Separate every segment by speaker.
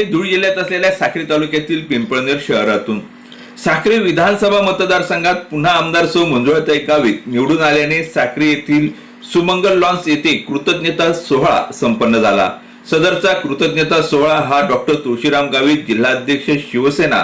Speaker 1: आहे धुळे जिल्ह्यात असलेल्या साक्री तालुक्यातील पिंपळनेर शहरातून. साक्री विधानसभा मतदारसंघात पुन्हा आमदार सौ मंजुळाताई गावित निवडून आल्याने साक्री येथील सुमंगल लॉन्स येथे कृतज्ञता सोहळा संपन्न झाला. सदरचा कृतज्ञता सोहळा हा डॉक्टर तुळशीराम गावित जिल्हाध्यक्ष शिवसेना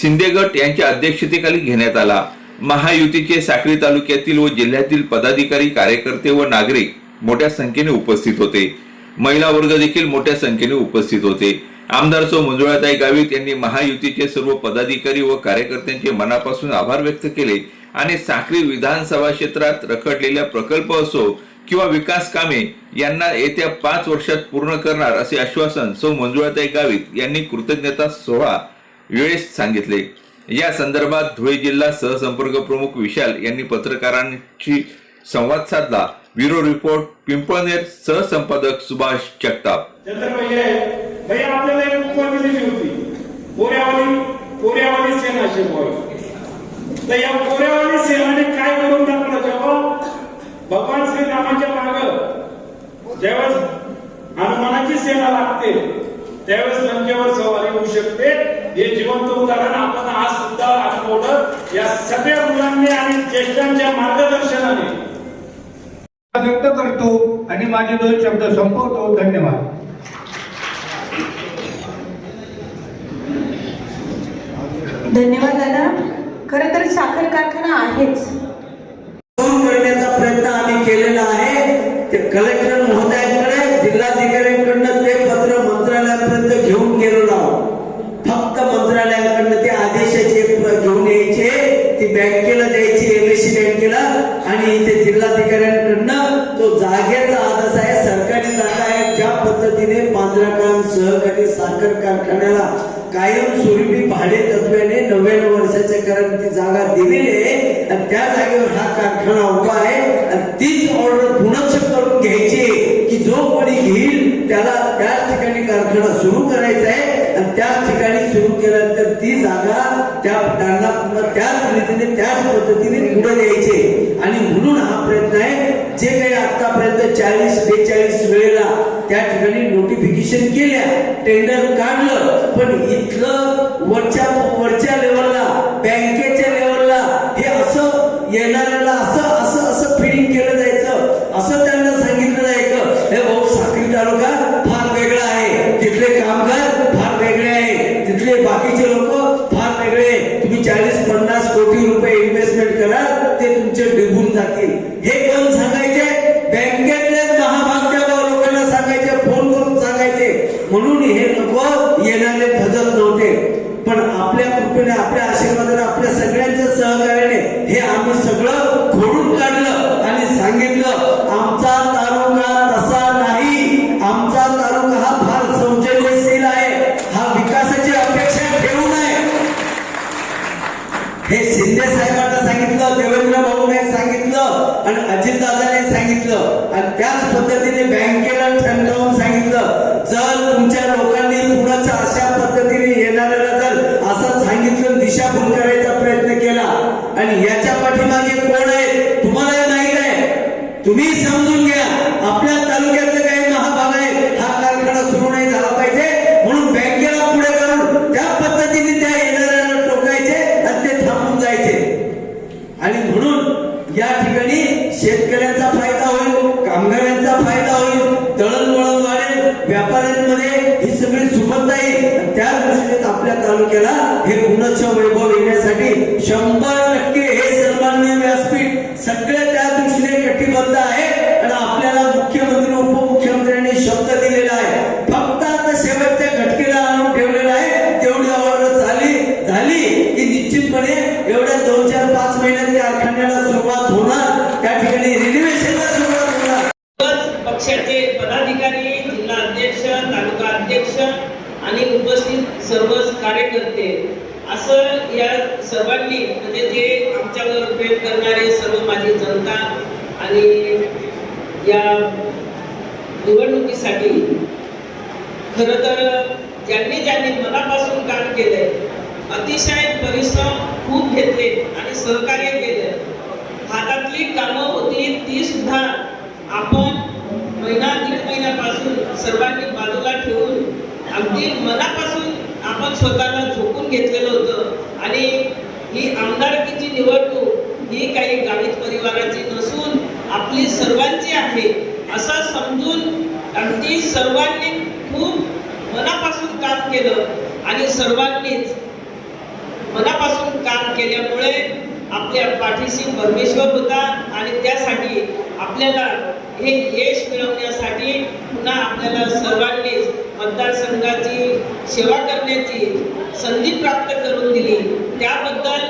Speaker 1: शिंदे गट यांच्या अध्यक्षतेखाली घेण्यात आला. महायुतीचे साक्री तालुक्यातील व जिल्ह्यातील पदाधिकारी कार्यकर्ते व नागरिक मोठ्या संख्येने उपस्थित होते. महिला वर्ग देखील मोठ्या संख्येने उपस्थित होते. आमदार सो मंजुळाताई गावित यांनी महायुतीचे सर्व पदाधिकारी व कार्यकर्त्यांचे मनापासून आभार व्यक्त केले आणि साखरी विधानसभा क्षेत्रात रखडलेल्या प्रकल्प असो किंवा विकास कामे यांना येत्या पाच वर्षात पूर्ण करणार असे आश्वासन सौ मंजुळाताई गावित यांनी कृतज्ञता सोहळा वेळेस सांगितले. या संदर्भात धुळे जिल्हा सहसंपर्क प्रमुख विशाल यांनी पत्रकारांशी संवाद साधला. ब्युरो रिपोर्ट पिंपळनेर सहसंपादक सुभाष जगताप.
Speaker 2: हे आपल्याला एक उपमा दिलेली होती. कोऱ्यावाली कोऱ्यावाली सेना शिकवावी. तर या कोऱ्यावाली सेनाने काय करून टाकलं जेव्हा? भगवान श्रीरामाच्या माग ज्यावेळेस हनुमानाची सेना लागते त्यावेळेस लंकेवर सवारी होऊ शकते. हे जिवंत उदाहरण आपण आज सुद्धा आठवलं. या सगळ्या मुलांनी आणि ज्येष्ठांच्या मार्गदर्शनाने.
Speaker 3: व्यक्त करतो आणि माझे दोन शब्द संपवतो. धन्यवाद.
Speaker 4: धन्यवाद दादा. खरं तर साखर कारखाना आहेच.
Speaker 5: करण्याचा प्रयत्न आम्ही केलेला आहे. ते कलेक्टर महोदयांकडे जिल्हाधिकाऱ्यांकडनं ते पत्र मंत्रालयापर्यंत घेऊन गेलेलो आहोत. फक्त मंत्रालयाकडनं ते आदेशाचे घेऊन यायचे ती बँकेला द्यायची एमएससी बँकेला आणि इथे जिल्हाधिकाऱ्यांकडनं तो जागेचा आदेश आहे सरकारी जागा आहे. ज्या पद्धतीने पांढराकाम सहकारी साखर कारखान्याला कायम कायमस्वरूपी भाडे तत्वेने नव्याण्णव वर्षाच्या कारण ती जागा दिलेली आहे. आणि त्या जागेवर हा कारखाना उभा आहे. आणि तीच ऑर्डर पुनश्च करून घ्यायची की जो कोणी घेईल त्याला त्याच ठिकाणी कारखाना सुरू करायचा आहे. आणि त्याच ठिकाणी सुरू केल्यानंतर ती जागा त्या त्यांना पुन्हा त्याच रीतीने त्याच पद्धतीने पुढे द्यायचे आणि म्हणून हा प्रयत्न आहे जे काही आतापर्यंत चाळीस बेचाळीस वेळेला त्या ठिकाणी नोटिफिकेशन केल्या टेंडर काढलं पण इथलं वरच्या वरच्या लेवलला बँकेच्या लेवलला हे असं येणाऱ्याला असं असं असं फिडिंग केलं जायचं असं त्यांना सांगितलं जायचं. हे भाऊ साखरी तालुका फार वेगळा आहे. तिथले कामगार फार वेगळे आहे. तिथले बाकीचे लोक फार वेगळे तुम्ही चाळीस पन्नास कोटी रुपये इन्व्हेस्टमेंट करा ते तुमचे डुबून जातील. हे येणारे भजत नव्हते. पण आपल्या कृपेने आपल्या आशीर्वादाने आपल्या सगळ्यांच्या सहकार्याने हे आम्ही सगळं खोडून काढलं आणि सांगितलं आमचा तालुका तसा नाही. आमचा तालुका हा फार सौजन्यशील आहे. हा विकासाची अपेक्षा ठेवू नये. हे शिंदे साहेबांना सांगितलं देवेंद्र भाऊने सांगितलं आणि अजितदादाने सांगितलं. आणि त्याच पद्धतीने बँकेला ठणकावून सांगितलं जर तुमच्या लोकांनी तालुक्याला हे पुनच्छ वैभव येण्यासाठी शंभर टक्के
Speaker 6: कार्य कार्यकर्ते असं या सर्वांनी म्हणजे जे आमच्यावर प्रेम करणारे सर्व माझी जनता आणि या निवडणुकीसाठी खरं तर ज्यांनी ज्यांनी मनापासून काम केलंय अतिशय परिश्रम खूप घेतले आणि सहकार्य केलं हातातली कामं होती ती सुद्धा आपण महिना दीड महिन्यापासून सर्वांनी बाजूला ठेवून अगदी मनापासून स्वतःला झोकून घेतलेलं होतं. आणि ही आमदारकीची निवडणूक ही काही गावित परिवाराची नसून आपली सर्वांची आहे असं समजून अगदी सर्वांनी खूप मनापासून काम केलं. आणि सर्वांनीच मनापासून काम केल्यामुळे आपल्या पाठीशी परमेश्वर होता आणि त्यासाठी आपल्याला हे यश मिळवण्यासाठी पुन्हा आपल्याला सर्वांनीच मतदारसंघाची सेवा करण्याची संधी प्राप्त करून दिली. त्याबद्दल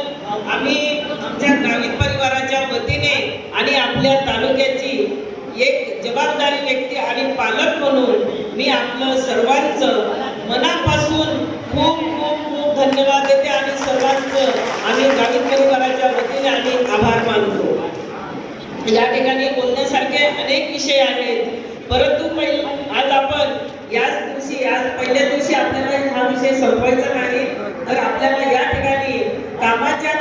Speaker 6: आम्ही आमच्या ग्रामीण परिवाराच्या वतीने आणि आपल्या तालुक्याची एक जबाबदारी व्यक्ती आणि पालक म्हणून मी आपलं सर्वांचं मनापासून खूप खूप खूप धन्यवाद देते आणि सर्वांचं आम्ही ग्रामीण परिवाराच्या वतीने आम्ही आभार मानतो. या ठिकाणी बोलण्यासारखे अनेक विषय आहेत. परंतु पहिले आज आपण याच दिवशी आज पहिल्या दिवशी आपल्याला हा विषय संपवायचा नाही तर आपल्याला या ठिकाणी कामाच्या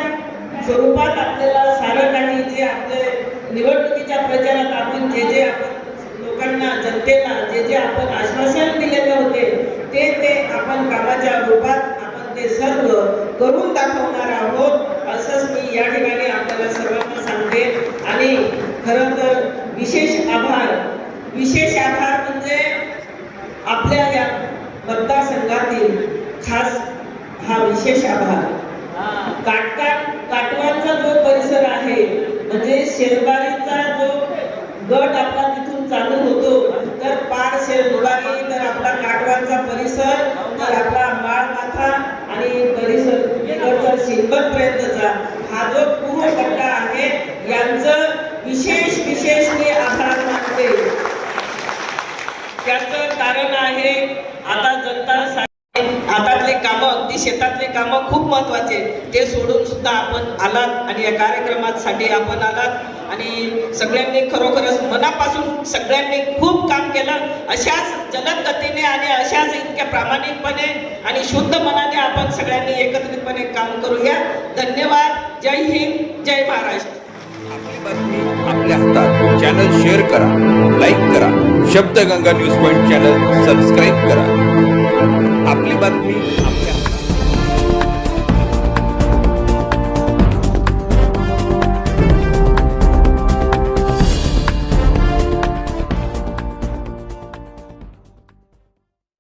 Speaker 6: स्वरूपात आपल्याला सारं काही जे आपले निवडणुकीच्या प्रचारात आपण जे जे आपण लोकांना जनतेला जे जे आपण आश्वासन दिलेले होते ते ते आपण कामाच्या रूपात आपण ते सर्व करून दाखवणार आहोत असंच मी या ठिकाणी आपल्याला सर्वांना सांगते. आणि खरं तर विशेष आभार विशेष आभार म्हणजे आपल्या या मतदारसंघातील खास हा विशेष आभार. काटकाट काटवांचा जो परिसर आहे म्हणजे शेरबारीचा जो गट आपला तिथून चालू होतो तर पार शेरबारी तर आपला काटवांचा परिसर तर आपला माळमाथा आणि परिसर इकडचा शिरबत पर्यंतचा हा जो कामं शेतातले कामं खूप महत्त्वाचे ते सोडून सुद्धा आपण आलात आणि या कार्यक्रमासाठी आपण आलात. आणि सगळ्यांनी खरोखरच मनापासून सगळ्यांनी खूप काम केलं. अशाच जलद गतीने आणि अशाच इतक्या प्रामाणिकपणे आणि शुद्ध मनाने आपण सगळ्यांनी एकत्रितपणे काम करूया. धन्यवाद. जय हिंद. जय महाराष्ट्र.
Speaker 1: आपली बातमी आपल्या हातात. चॅनल शेअर करा लाईक करा. Shabdaganga news point channel subscribe करा. आपली बातमी